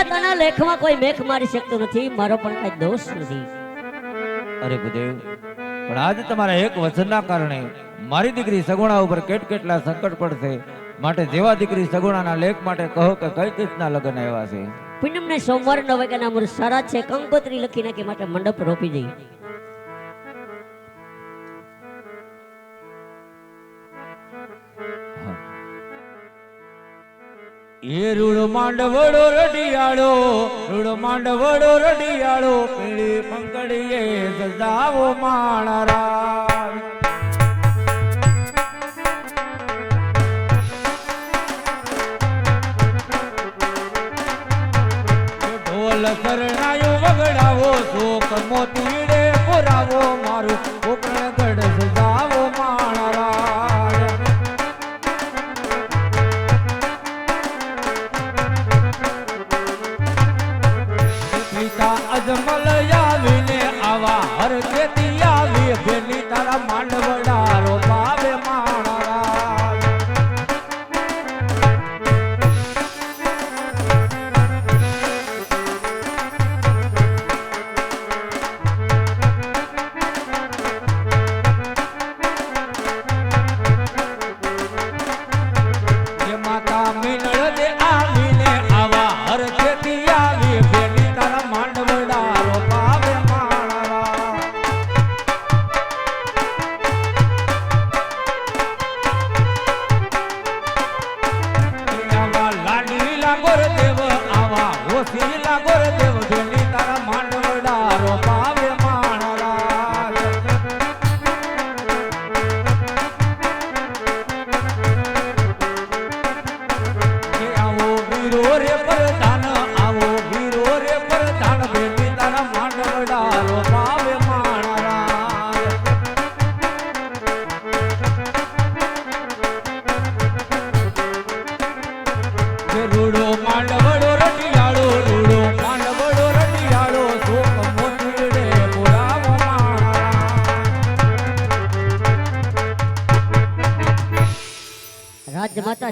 અરે મહારાજા લેખમાં કોઈ મેખ મારી શકતો નથી મારો પણ કઈ દોષ નથી. અરે ગુદેવ પણ આજ તમારા એક વચનના કારણે મારી દીકરી સગુણા ઉપર કેટ કેટલા સંકટ પડશે. માટે જેવા દીકરી સગુણાના લેખ માટે કહો કે કઈ રીતના લગ્ન આવ્યા છે? પૂનમ ને સોમવાર નવે કે નામ સારા છે કંકોત્રી લખી નાખી માટે મંડપ રોપી દઈ એ રૂડો માંડવડો રડિયાળો રૂડો માંડવડો રડિયાળો પીળી પંકડીએ સજાવો માણરા ઢોલ શરણાયો વગડાવો, શોક મોતીડે પુરાવો મારું. કોકણ પિતા અજમલ આવીને આવા હર ખેતી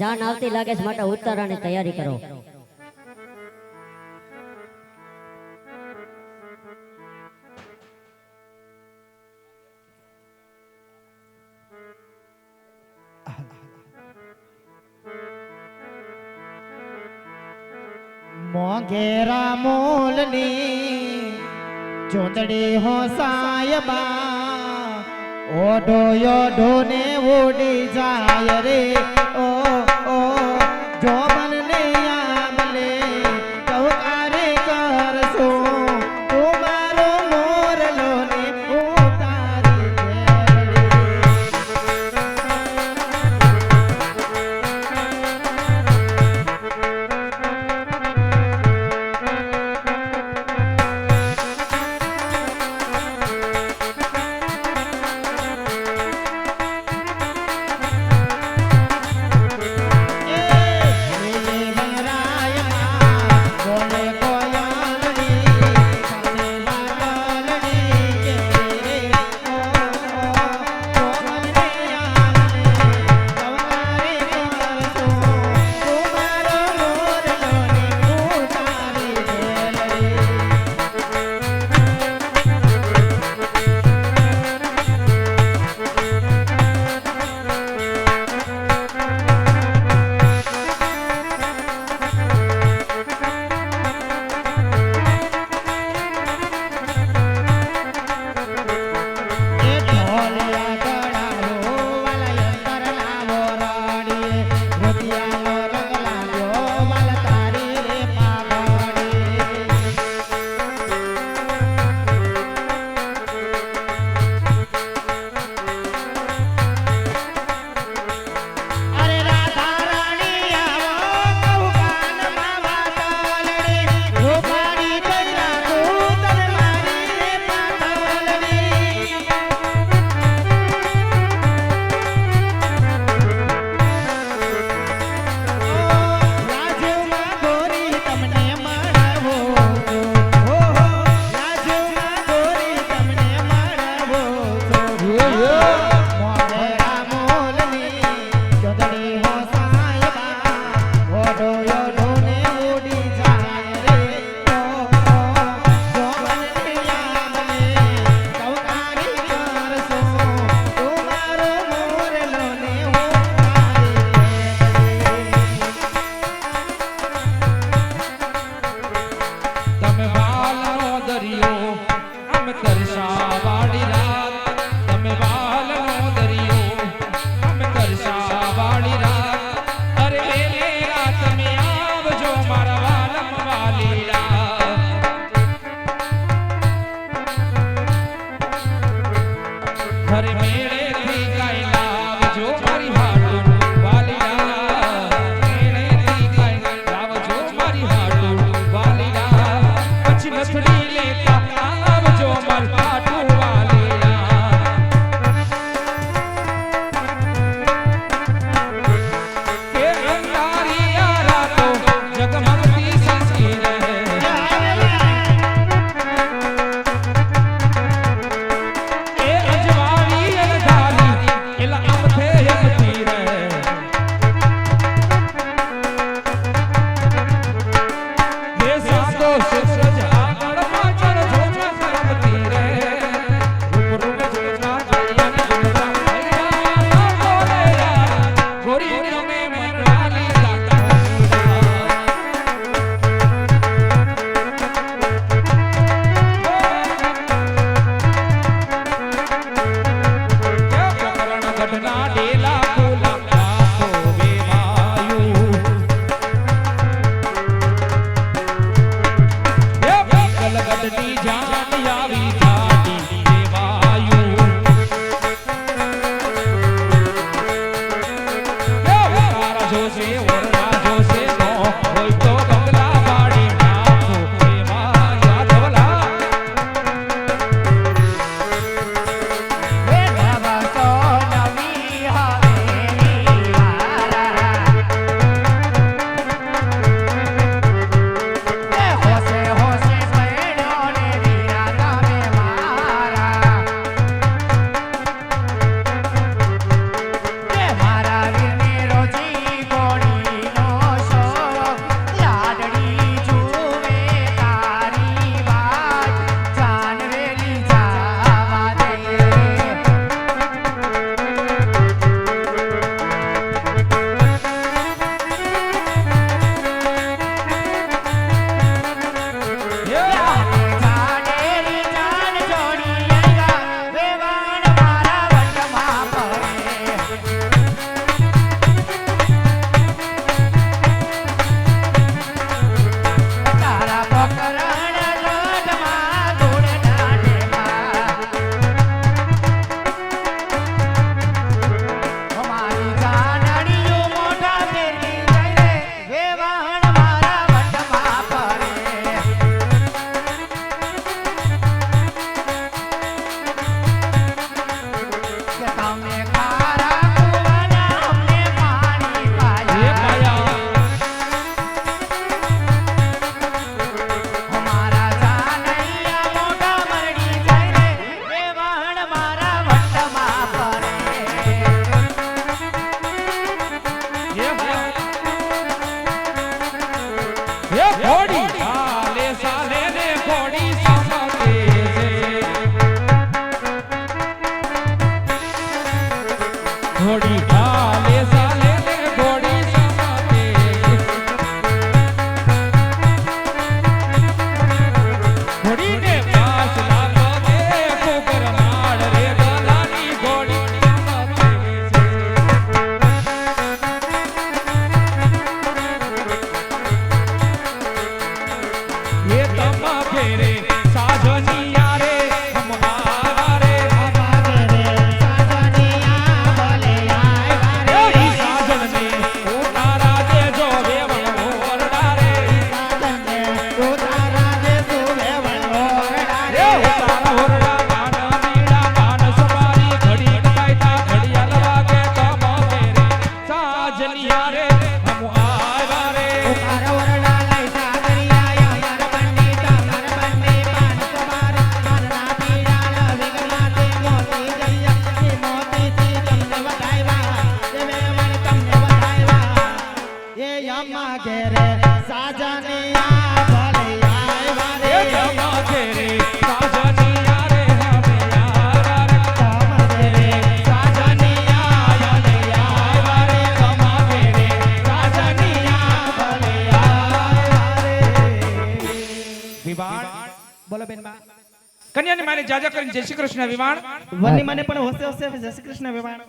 જાન આવતી લાગે છે, માટે ઉતારાની તૈયારી કરો. મોઘેરા મોલની ચોતડી હો સાયબા ઓઢો ઓઢો ને ઉડી જાય રે. Thật? કન્યાની માને જાજા કરીને જય શ્રી કૃષ્ણ વિવાણ. વનની માને પણ હોશે હોશે જય શ્રી કૃષ્ણ વેવાણ.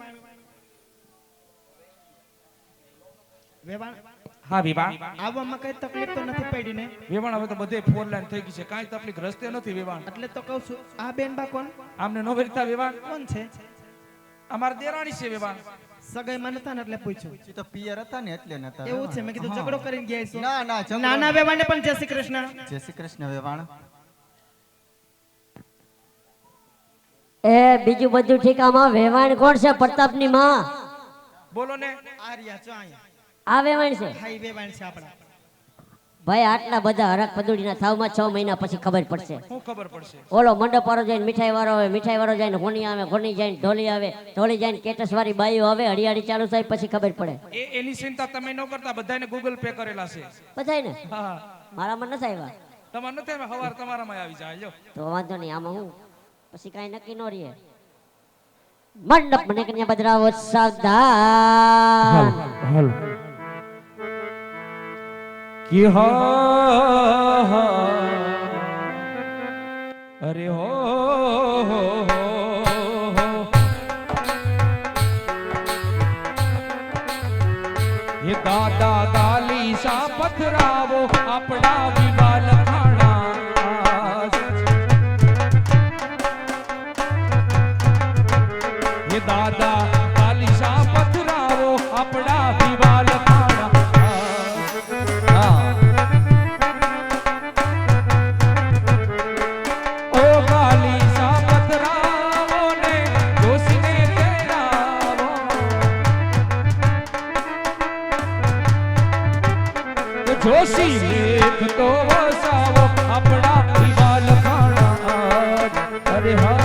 વેવાણ? હા વિવાણ. આવવામાં કઈ તકલીફ તો નથી પડી ને વિવાણ હવે તો બધે ફોર લાઈન થઈ ગઈ છે. કાંઈ તકલીફ રસ્તે નથી વિવાણ. એટલે તો કહું છું આ બેન બા કોણ? આમને નો વેરતા વિવાણ? કોણ છે? અમાર દેરાણી છે વિવાણ. સગાઈ માં નતા ને એટલે પૂછ્યું. એ તો પિયર હતા ને એટલે નતા. એવું છે મેં કીધું ઝઘડો કરીને ગયા છો ના ના નાના વેવાણને પણ જય શ્રી કૃષ્ણ. જય શ્રી કૃષ્ણ વેવાણ. એ બીજું બધું ઠીક આમાં વેવાણ કોણ છે? પ્રતાપની માં. બોલો ને. આર્યા અહીંયા. આ વેવાણ છે? હા વેવાણ છે આપણા. ભાઈ આટલા બધા હરક પદુડીના થાવમાં છ મહિના પછી ખબર પડશે. શું ખબર પડશે? ઓલો મંડપ વાળો જઈને મીઠાઈ વાળો આવે મીઠાઈ વાળો જાય હોની આવે હોની જાય ઢોલી આવે ઢોલી જાય કેટસ વાળી બાઈઓ આવે હરિયાળી ચાલુ થાય પછી ખબર પડે. એ એની ચિંતા તમે ન કરતા બધાને ગૂગલ પે કરેલા છે. બધાય ને હા. મારામાં નથી આવ્યા. તમારે નથી આવ્યા, હવાર તમારામાં આવી જાય તો વાંધો નહીં આમાં હું પછી કાંઈ નક્કી ન રહીએ મંડપ મને કન્યા બદરાવો સાવધાન. હાલો કે હા અરે હો દાદા, દાલી સા પથરાવો? આપણા જોશી લેખ તો વસાવો આપણા દિવાલ ખાણા અરે હા